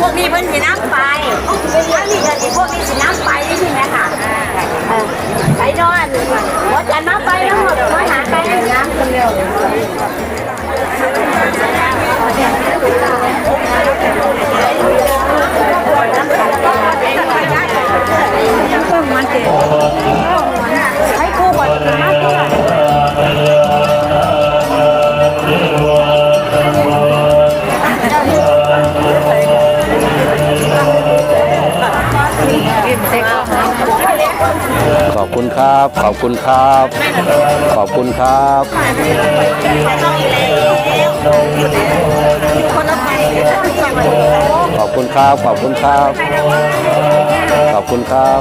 พวกนี้เพิ่นสีน้ำไปถ้ามีเงินพวกนี้สีน้ำไปนี่ใช่ไหมค่ะใส่นอนหัวจันน้ำไปแล้วหมดหัวหาไปน้ำคนเดียวให้กูก่อนมาก่อน ขอบคุณครับ ขอบคุณครับ ขอบคุณครับขอบคุณครับ ขอบคุณครับ ขอบคุณครับ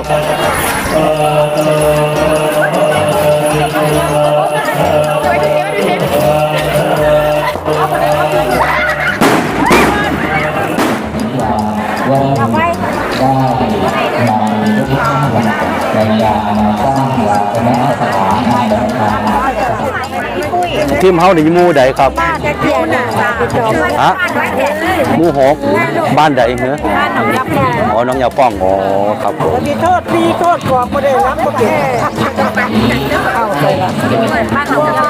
ว่าได้นำทุกท่านในการสร้างวัฒนสถานในการทีมเฮานี่หมู่ใดครับจะเกี่ยวหน้าตาฮะหมู่หกบ้านใดเหรอบ้านหนองยับแพอ๋อน้องยาป้องอ๋อครับผมมีโทษปีโทษกรอบไม่ได้รับก็เก็บเข้าไปละ